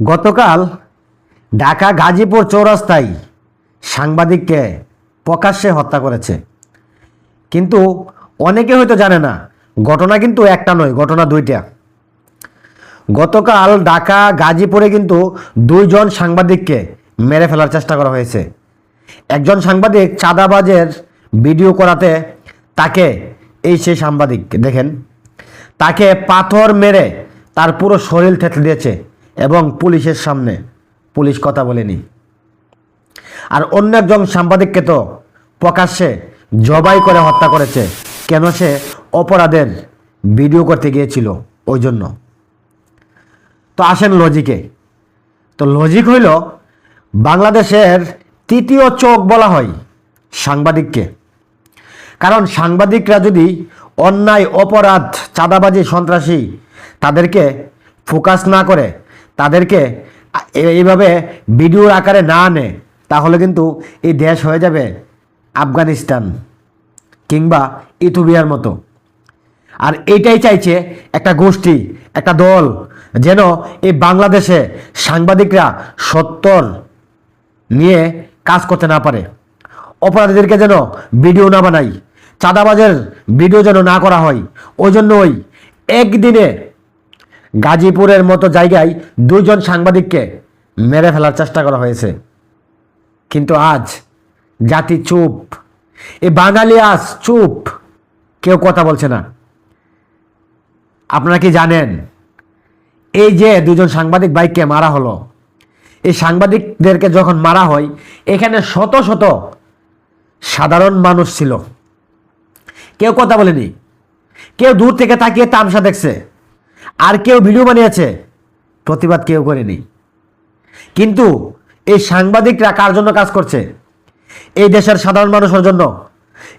গতকাল ঢাকা গাজীপুর চৌরাস্তায় সাংবাদিককে প্রকাশ্যে হত্যা করেছে। কিন্তু অনেকে হয়তো জানে না, ঘটনা কিন্তু একটা নয়, ঘটনা দুইটা। গতকাল ঢাকা গাজীপুরে কিন্তু দুইজন সাংবাদিককে মেরে ফেলার চেষ্টা করা হয়েছে। একজন সাংবাদিক চাঁদাবাজের ভিডিও করাতে তাকে এই সেই সাংবাদিক দেখেন, তাকে পাথর মেরে তার পুরো শরীর থেতলে দিয়েছে এবং পুলিশের সামনে। পুলিশ কথা বলেনি। আর অন্য একজন সাংবাদিককে তো প্রকাশ্যে জবাই করে হত্যা করেছে, কেন সে অপরাধের ভিডিও করতে গিয়েছিল ওই জন্য। তো আসেন লজিকে। তো লজিক হইল, বাংলাদেশের তৃতীয় চোখ বলা হয় সাংবাদিককে। কারণ সাংবাদিকরা যদি অন্যায়, অপরাধ, চাঁদাবাজি, সন্ত্রাসী তাদেরকে ফোকাস না করে তাদেরকে এইভাবে ভিডিওর আকারে না আনে, তাহলে কিন্তু এই দেশ হয়ে যাবে আফগানিস্তান কিংবা ইথোপিয়ার মতো। আর এইটাই চাইছে একটা গোষ্ঠী, একটা দল, যেন এই বাংলাদেশে সাংবাদিকরা সত্তর নিয়ে কাজ করতে না পারে। অপরাধীদেরকে যেন ভিডিও না বানাই চাঁদাবাজের ভিডিও যেন না করা হয়, ওই জন্যই একদিনে গাজীপুরের মতো জায়গায় দুইজন সাংবাদিককে মেরে ফেলার চেষ্টা করা হয়েছে। কিন্তু আজ জাতি চুপ। এই বাঙালি আজ চুপ। কেউ কথা বলছে না। আপনারা কি জানেন, এই যে দুজন সাংবাদিক বাইককে মারা হলো, এই সাংবাদিকদেরকে যখন মারা হয়, এখানে শত শত সাধারণ মানুষ ছিল। কেউ কথা বলেনি। কেউ দূর থেকে তাকিয়ে তামসা দেখছে। আর কেউ ভিডিও বানিয়েছে? প্রতিবাদ কেউ করেনি। কিন্তু এই সাংবাদিকরা কার জন্য কাজ করছে? এই দেশের সাধারণ মানুষের জন্য।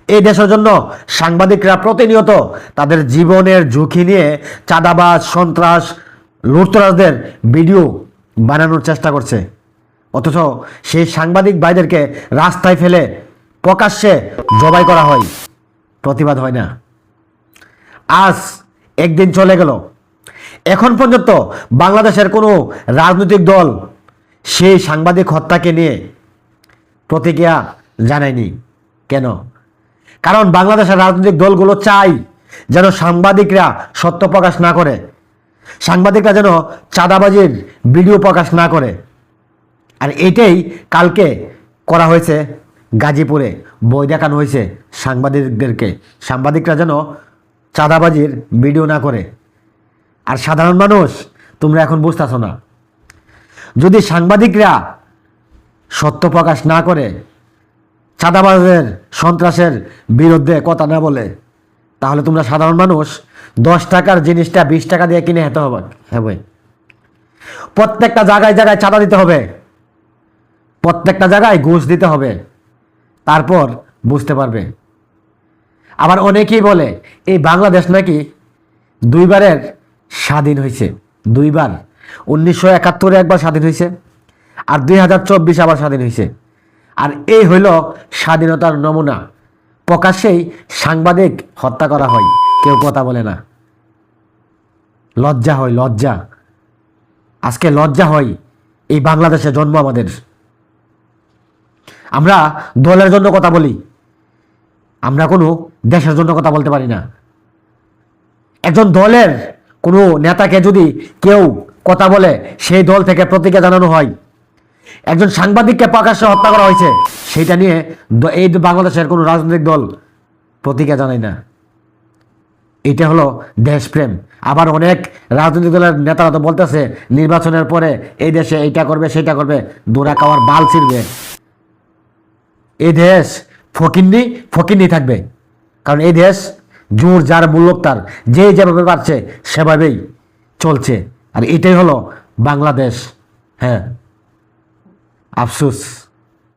এই দেশের জন্য সাংবাদিকরা প্রতিনিয়ত তাদের জীবনের ঝুঁকি নিয়ে চাঁদাবাজ, সন্ত্রাস, লুটতরাজদের ভিডিও বানানোর চেষ্টা করছে। অথচ সেই সাংবাদিক ভাইদেরকে রাস্তায় ফেলে প্রকাশ্যে জবাই করা হয়। প্রতিবাদ হয় না। আজ একদিন চলে গেল। এখন পর্যন্ত বাংলাদেশের কোনো রাজনৈতিক দল সেই সাংবাদিক হত্যাকে নিয়ে প্রতিক্রিয়া জানায়নি। কেন? কারণ বাংলাদেশের রাজনৈতিক দলগুলো চাই যেন সাংবাদিকরা সত্য প্রকাশ না করে, সাংবাদিকরা যেন চাঁদাবাজির ভিডিও প্রকাশ না করে। আর এটাই কালকে করা হয়েছে গাজীপুরে, বই দেখানো হয়েছে সাংবাদিকদেরকে। সাংবাদিকরা যেন চাঁদাবাজির ভিডিও না করে। আর সাধারণ মানুষ, তোমরা এখন বুঝতেছ না। যদি সাংবাদিকরা সত্য প্রকাশ না করে চাঁদাবাজের সন্ত্রাসের বিরুদ্ধে কথা না বলে, তাহলে তোমরা সাধারণ মানুষ, দশ টাকার জিনিসটা বিশ টাকা দিয়ে কিনে খেতে হবে হবে। প্রত্যেকটা জায়গায় জায়গায় চাঁদা দিতে হবে। প্রত্যেকটা জায়গায় ঘুষ দিতে হবে। তারপর বুঝতে পারবে। আবার অনেকেই বলে, এই বাংলাদেশ নাকি দুইবারের স্বাধীন হয়েছে। দুইবার। উনিশশো একাত্তরে একবার স্বাধীন হয়েছে আর দুই হাজার চব্বিশ আবার স্বাধীন হয়েছে। আর এই হইল স্বাধীনতার নমুনা। প্রকাশ্যেই সাংবাদিক হত্যা করা হয়, কেউ কথা বলে না। লজ্জা হয়, লজ্জা। আজকে লজ্জা হয়, এই বাংলাদেশে জন্ম আমাদের। আমরা দলের জন্য কথা বলি, আমরা কোনো দেশের জন্য কথা বলতে পারি না। একজন দলের কোনো নেতাকে যদি কেউ কথা বলে, সেই দল থেকে প্রতিক্রিয়া জানানো হয়। একজন সাংবাদিককে প্রকাশ্যে হত্যা করা হয়েছে, সেইটা নিয়ে এই বাংলাদেশের কোনো রাজনৈতিক দল প্রতিক্রিয়া জানায় না। এটা হলো দেশপ্রেম। আবার অনেক রাজনৈতিক দলের নেতারা তো বলতেছে, নির্বাচনের পরে এই দেশে এইটা করবে, সেটা করবে, দোরা খাওয়ার বাল ছিড়বে। এই দেশ ফকিন্নি ফকিন্নি থাকবে। কারণ এই দেশ জোর যার মূল্য তার, যে যেভাবে পারছে সেভাবেই চলছে। আর এটাই হলো বাংলাদেশ। হ্যাঁ। আফসোস।